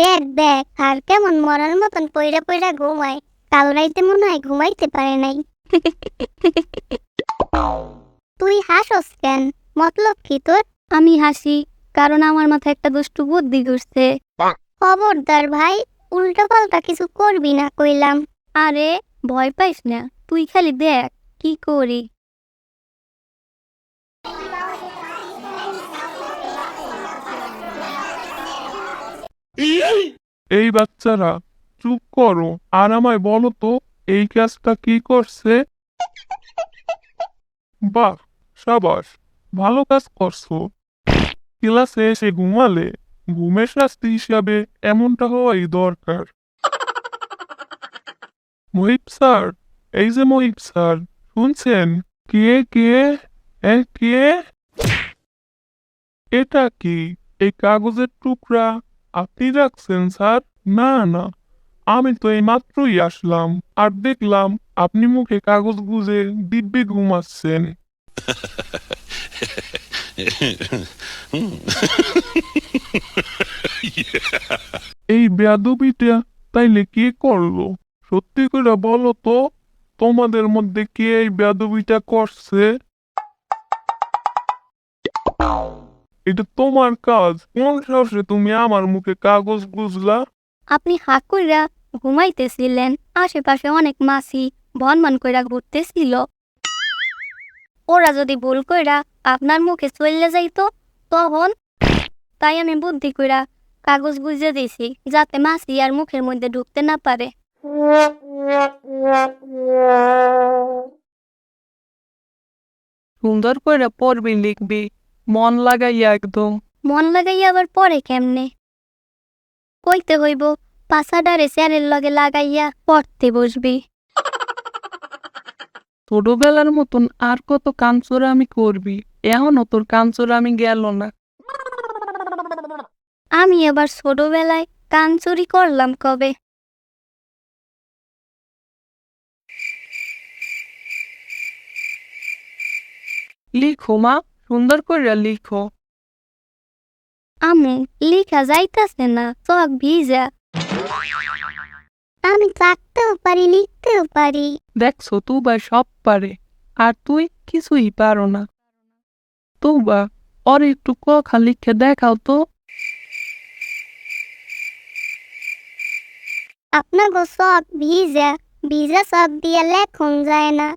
দেখ দেখ আর কেমন মরার মতন পইরা পইরা ঘুমায়। কাল রাইতে মনে হয় ঘুমাইতে পারে নাই। তুই হাসস কেন? মতলব কি তোর? আমি হাসি কারণ আমার মাথায় একটা দুষ্টু বুদ্ধি ঘুরছে। খবরদার ভাই উল্টো পাল্টা কিছু করবি না কইলাম। আরে ভয় পাইস না তুই খালি দেখ কি করি। এই বাচ্চারা, চুপ করো। আর আমায় বলো তো, এই কাজটা কি করছে? বাহ, সাবাস, ভালো কাজ করছ। ক্লাসে এসে ঘুমালে, ঘুমের শাস্তি হিসাবে এমনটা হওয়াই দরকার। মহিব স্যার, এই যে মহিব স্যার, শুনছেন? কে কে? কে? এটা কি? এই কাগজের টুকরা? আপনি রাখছেন, স্যার? না না। আমি তো এই মাত্রই আসলাম আর দেখলাম আপনি মুখে কাগজ গুজে দিব্যি ঘুমাচ্ছেন। এই বেয়াদবিটা তাইলে কে করল? সত্যি করে বলো তো, তোমাদের মধ্যে কে এই বেয়াদবিটা করছে? এটা তোমার কাজ। কোন সাহসে তুমি আমার মুখে কাগজ গুজলা আপনি হাক কইরা ঘুমাইতেছিলেন আশেপাশে অনেক মাছি ভনভন কইরা ঘুরতেছিল। ওরা যদি ভুল কইরা আপনার মুখে চলে যাইতো তখন তাই আমি বুদ্ধি কইরা কাগজ বুঝে দিছি যাতে মাছি আর মুখের মধ্যে ঢুকতে না পারে। সুন্দর করে পড়বি লিখবি। মন লাগাইয়া একদম। মন লাগাইয়া আবার পরে কেমনে? কইতে হইব পাশাডারে স্যারের লগে লাগাইয়া পড়তে বসবি। ছোটবেলার মতন আর কত কাঞ্চরা আমি করবি এখনও তোর কাঞ্চরা আমি গেল না। আমি আবার ছোটবেলায় কান চুরি করলাম কবে? লিখো মা। সুন্দর করে লিখো। আমু লিখা যাইতাছে না চক ভিজা। আমি থাকতেও পারি লিখতেও পারি। দেখছ তুবা সব পারে আর তুই কিছুই পারো না। তুবা ওর একটু কথা লিখে দেখাও তো। আপনার গো সব ভিজা ভিজা সব দিয়ে লেখন যায় না।